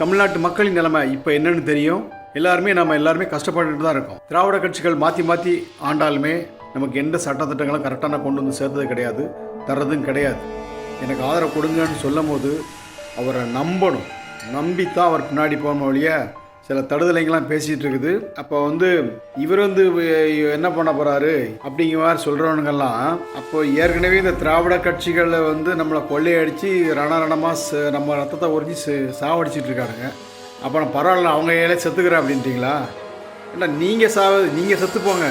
தமிழ்நாட்டு மக்களின் நிலைமை இப்போ என்னன்னு தெரியும். எல்லாருமே நம்ம எல்லாருமே கஷ்டப்பட்டுட்டு தான் இருக்கோம். திராவிட கட்சிகள் மாற்றி மாற்றி ஆண்டாலுமே நமக்கு எந்த சட்டத்திட்டங்களும் கரெக்டான கொண்டு வந்து சேர்த்தது கிடையாது. தர்றதும் கிடையாது. எனக்கு ஆதரவு கொடுங்கன்னு சொல்லும் போது அவரை நம்பணும். நம்பித்தான் அவர் பின்னாடி போகணும் ஒழிய சில தடுதலைங்கெல்லாம் பேசிகிட்டு இருக்குது. அப்போ வந்து இவர் வந்து என்ன பண்ண போகிறாரு அப்படிங்கிற மாதிரி சொல்கிறவனுங்கெல்லாம் அப்போ ஏற்கனவே இந்த திராவிட கட்சிகளில் வந்து நம்மளை கொள்ளையடித்து ரணரணமாக நம்ம ரத்தத்தை உறிஞ்சி ச- சாவடிச்சிட்டு அப்போ அப்புறம் பரவாயில்ல அவங்க ஏழை செத்துக்கிறேன் அப்படின்ட்டிங்களா? ஏன்னா நீங்கள் சாவது நீங்கள் செத்துப்போங்க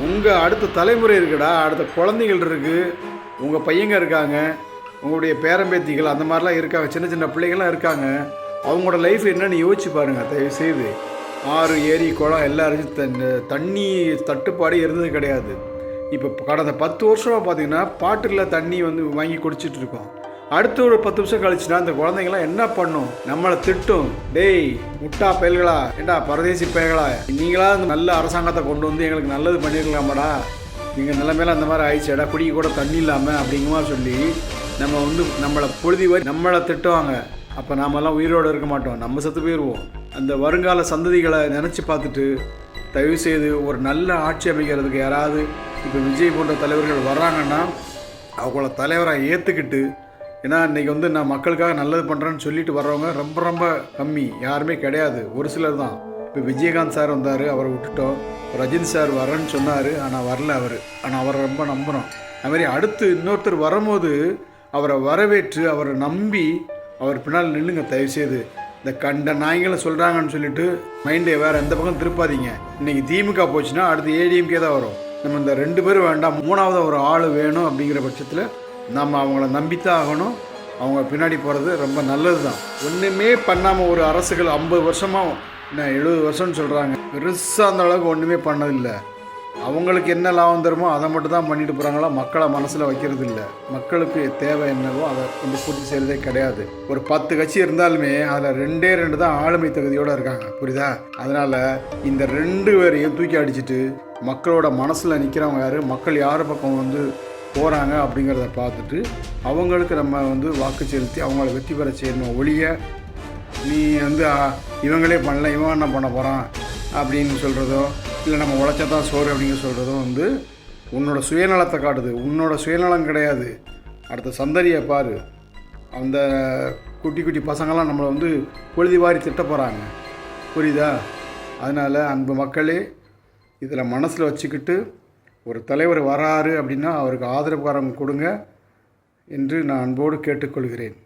உங்கள் அடுத்த தலைமுறை இருக்குடா அடுத்த குழந்தைகள் இருக்குது உங்கள் பையங்க இருக்காங்க. உங்களுடைய பேரம்பேத்திகள் அந்த மாதிரிலாம் இருக்காங்க. சின்ன சின்ன பிள்ளைங்கள்லாம் இருக்காங்க. அவங்களோட லைஃப் என்னென்னு யோசிச்சு பாருங்கள் தயவு செய்து ஆறு ஏரி குளம் எல்லாரும் தண்ணி தண்ணி தட்டுப்பாடு இருந்தது கிடையாது. இப்போ கடந்த பத்து வருஷமாக பார்த்தீங்கன்னா பாட்டில் தண்ணி வந்து வாங்கி குடிச்சிட்டு இருக்கோம். அடுத்த ஒரு பத்து வருஷம் கழிச்சுனா அந்த குழந்தைங்களாம் என்ன பண்ணும்? நம்மளை திட்டும். டேய் முட்டா பயல்களா? ஏண்டா பரதேசி பயல்களா? நீங்களா நல்ல அரசாங்கத்தை கொண்டு வந்து எங்களுக்கு நல்லது பண்ணியிருக்கலாமாடா நீங்கள் நிலைமையில அந்த மாதிரி ஆயிடுச்சேடா குடிக்க கூட தண்ணி இல்லாமல் அப்படிங்கிற மாதிரி சொல்லி நம்ம வந்து நம்மளை பொழுதி வரை நம்மளை திட்டுவாங்க. அப்போ நாமெல்லாம் உயிரோடு இருக்க மாட்டோம். நம்ம செத்து போயிடுவோம் அந்த வருங்கால சந்ததிகளை நினச்சி பார்த்துட்டு தயவு செய்து ஒரு நல்ல ஆட்சி அமைக்கிறதுக்கு யாராவது இப்போ விஜய் போன்ற தலைவர்கள் வர்றாங்கன்னா அவங்கள தலைவராக ஏற்றுக்கிட்டு ஏன்னா இன்றைக்கி வந்து நான் மக்களுக்காக நல்லது பண்ணுறேன்னு சொல்லிட்டு வர்றவங்க ரொம்ப ரொம்ப கம்மி. யாருமே கிடையாது. ஒரு சிலர் தான். இப்போ விஜயகாந்த் சார் வந்தார் அவரை விட்டுட்டோம். ரஜினி சார் வரேன்னு சொன்னார் ஆனால் வரல அவர். ஆனால் அவரை ரொம்ப நம்புகிறோம் அதுமாதிரி அடுத்து இன்னொருத்தர் வரும்போது அவரை வரவேற்று அவரை நம்பி அவர் பின்னால் நில்லுங்க தயவுசெய்து. இந்த கண்ட நாய்களை சொல்கிறாங்கன்னு சொல்லிட்டு மைண்டை வேறு எந்த பக்கம் திருப்பாதீங்க. இன்றைக்கி திமுக போச்சுன்னா அடுத்து ஏடிஎம்கே தான் வரும். நம்ம இந்த ரெண்டு பேரும் வேண்டாம் மூணாவது ஒரு ஆள் வேணும் அப்படிங்கிற பட்சத்தில் நம்ம அவங்கள நம்பித்தான் ஆகணும். அவங்க பின்னாடி போகிறது ரொம்ப நல்லது தான் ஒன்றுமே பண்ணாமல் ஒரு அரசுகள் ஐம்பது வருஷமாக என்ன எழுபது வருஷம்னு சொல்கிறாங்க பெருசாக அந்த அளவுக்கு ஒன்றுமே பண்ணதில்லை. அவங்களுக்கு என்ன லாபம் தருமோ அதை மட்டும் தான் பண்ணிட்டு போகிறாங்களா மக்களை மனசில் வைக்கிறது இல்லை மக்களுக்கு தேவை என்னவோ அதை கொண்டு பூர்த்தி செய்கிறதே கிடையாது. ஒரு பத்து கட்சி இருந்தாலுமே அதில் ரெண்டே ரெண்டு தான் ஆளுமை தகுதியோடு இருக்காங்க. புரியுதா? அதனால் இந்த ரெண்டு பேரையும் தூக்கி அடிச்சுட்டு மக்களோட மனசில் நிற்கிறவங்க யார்? மக்கள் யார் பக்கம் வந்து போகிறாங்க அப்படிங்கிறத பார்த்துட்டு அவங்களுக்கு நம்ம வந்து வாக்கு செலுத்தி அவங்கள வெற்றி பெற செய்யணும் ஒழிய நீ வந்து இவங்களே பண்ணல இவன் என்ன பண்ண போகிறான் அப்படின்னு சொல்கிறதோ இல்லை நம்ம உழைச்சா தான் சோறு அப்படின்னு சொல்கிறதும் வந்து உன்னோட சுயநலத்தை காட்டுது. உன்னோட சுயநலம் கிடையாது. அடுத்த சந்தரியை பாரு. அந்த குட்டி குட்டி பசங்களாம் நம்மளை வந்து பொழுதி வாரி திட்ட போகிறாங்க புரியுதா? அதனால் அன்பு மக்களே இதில் மனசில் வச்சுக்கிட்டு ஒரு தலைவர் வராரு அப்படின்னா அவருக்கு ஆதரவுக்காரம் கொடுங்க என்று நான் அன்போடு கேட்டுக்கொள்கிறேன்.